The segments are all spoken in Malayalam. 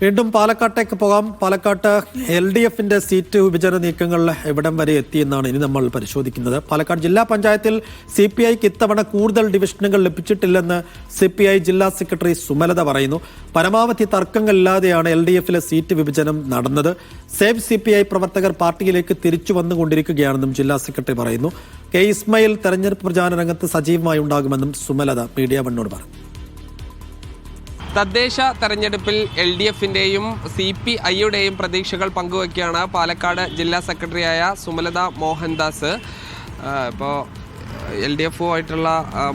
വീണ്ടും പാലക്കാട്ടേക്ക് പോകാം. പാലക്കാട്ട് എൽ ഡി എഫിന്റെ സീറ്റ് വിഭജന നീക്കങ്ങൾ എവിടം വരെ എത്തിയെന്നാണ് ഇനി നമ്മൾ പരിശോധിക്കുന്നത്. പാലക്കാട് ജില്ലാ പഞ്ചായത്തിൽ സി പി ഐക്ക് ഇത്തവണ കൂടുതൽ ഡിവിഷനുകൾ ലഭിച്ചിട്ടില്ലെന്ന് സി പി ഐ ജില്ലാ സെക്രട്ടറി സുമലത പറയുന്നു. പരമാവധി തർക്കങ്ങളില്ലാതെയാണ് എൽ ഡി എഫിലെ സീറ്റ് വിഭജനം നടന്നത്. സേവ് സി പി ഐ പ്രവർത്തകർ പാർട്ടിയിലേക്ക് തിരിച്ചു വന്നുകൊണ്ടിരിക്കുകയാണെന്നും ജില്ലാ സെക്രട്ടറി പറയുന്നു. കെ ഇസ്മയിൽ തെരഞ്ഞെടുപ്പ് പ്രചാരണ രംഗത്ത് സജീവമായി ഉണ്ടാകുമെന്നും സുമലത മീഡിയ വണ്ണോട് പറഞ്ഞു. തദ്ദേശ തെരഞ്ഞെടുപ്പിൽ എൽ ഡി എഫിന്റെയും സി പി ഐയുടെയും പ്രതീക്ഷകൾ പങ്കുവയ്ക്കുകയാണ് പാലക്കാട് ജില്ലാ സെക്രട്ടറിയായ സുമലത മോഹൻദാസ്. ഇപ്പോൾ എൽ ഡി എഫുമായിട്ടുള്ള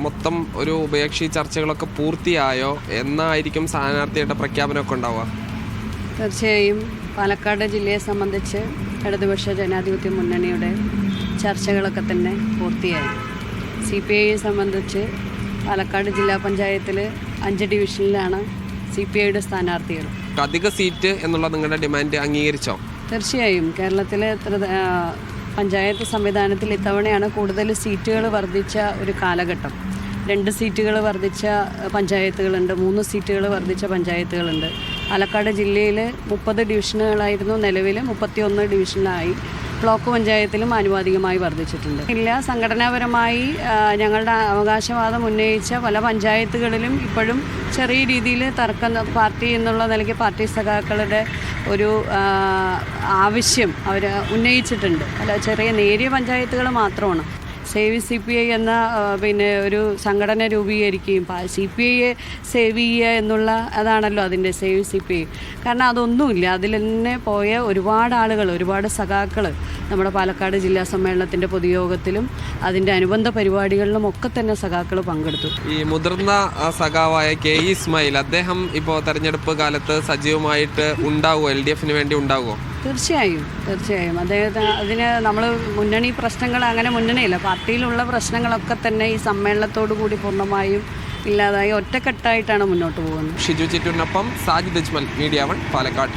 മൊത്തം ഒരു ഉഭയകക്ഷി ചർച്ചകളൊക്കെ പൂർത്തിയായോ? എന്നായിരിക്കും സ്ഥാനാർത്ഥിയുടെ പ്രഖ്യാപനമൊക്കെ ഉണ്ടാവുക? തീർച്ചയായും പാലക്കാട് ജില്ലയെ സംബന്ധിച്ച് ഇടതുപക്ഷ ജനാധിപത്യ മുന്നണിയുടെ ചർച്ചകളൊക്കെ തന്നെ പൂർത്തിയായി. സി പി ഐയെ സംബന്ധിച്ച് പാലക്കാട് ജില്ലാ പഞ്ചായത്തിൽ അഞ്ച് ഡിവിഷനിലാണ് സി പി ഐയുടെ സ്ഥാനാർത്ഥികൾ. അധിക സീറ്റ് എന്നുള്ള നിങ്ങളുടെ ഡിമാൻഡ് അംഗീകരിച്ചോ? തീർച്ചയായും. കേരളത്തിലെ എത്ര പഞ്ചായത്ത് സംവിധാനത്തിൽ ഇത്തവണയാണ് കൂടുതൽ സീറ്റുകൾ വർദ്ധിച്ച ഒരു കാലഘട്ടം. രണ്ട് സീറ്റുകൾ വർദ്ധിച്ച പഞ്ചായത്തുകളുണ്ട് മൂന്ന് സീറ്റുകൾ വർദ്ധിച്ച പഞ്ചായത്തുകളുണ്ട്. പാലക്കാട് ജില്ലയിൽ മുപ്പത് ഡിവിഷനുകളായിരുന്നു നിലവിൽ മുപ്പത്തിയൊന്ന് ഡിവിഷനിലായി. ബ്ലോക്ക് പഞ്ചായത്തിലും ആനുപാതികമായി വർദ്ധിച്ചിട്ടുണ്ട്. ഇല്ല സംഘടനാപരമായി ഞങ്ങളുടെ അവകാശവാദം ഉന്നയിച്ച പല പഞ്ചായത്തുകളിലും ഇപ്പോഴും ചെറിയ രീതിയിൽ തർക്കം പാർട്ടി എന്നുള്ള നിലയ്ക്ക് പാർട്ടി സഖാക്കളുടെ ഒരു ആവശ്യം അവർ ഉന്നയിച്ചിട്ടുണ്ട്. അല്ല ചെറിയ നേരിയ പഞ്ചായത്തുകൾ മാത്രമാണ്. സേവ് സി പി ഐ എന്ന പിന്നെ ഒരു സംഘടന രൂപീകരിക്കുകയും സി പി ഐയെ സേവ് ചെയ്യുക എന്നുള്ള അതാണല്ലോ അതിന്റെ സേവ് സി പി ഐ. കാരണം അതൊന്നുമില്ല. അതിൽ തന്നെ പോയ ഒരുപാട് ആളുകൾ ഒരുപാട് സഖാക്കൾ നമ്മുടെ പാലക്കാട് ജില്ലാ സമ്മേളനത്തിന്റെ പൊതുയോഗത്തിലും അതിന്റെ അനുബന്ധ പരിപാടികളിലും ഒക്കെ തന്നെ സഖാക്കൾ പങ്കെടുത്തു. ഈ മുതിർന്ന സഖാവായ കെ ഇസ്മായിൽ അദ്ദേഹം ഇപ്പോൾ തെരഞ്ഞെടുപ്പ് കാലത്ത് സജീവമായിട്ട് ഉണ്ടാവുമോ? എൽ ഡി എഫിന് വേണ്ടി ഉണ്ടാവുമോ? തീർച്ചയായും തീർച്ചയായും. അദ്ദേഹത്തിന് അതിന് നമ്മൾ മുന്നണി പ്രശ്നങ്ങൾ അങ്ങനെ മുന്നണിയില്ല പാർട്ടിയിലുള്ള പ്രശ്നങ്ങളൊക്കെ തന്നെ ഈ സമ്മേളനത്തോടു കൂടി പൂർണമായും ഇല്ലാതായി ഒറ്റക്കെട്ടായിട്ടാണ് മുന്നോട്ട് പോകുന്നത്. ഷിജു ചിറ്റൂരിനൊപ്പം സാജിദ് അജ്മൽ മീഡിയ വൺ പാലക്കാട്.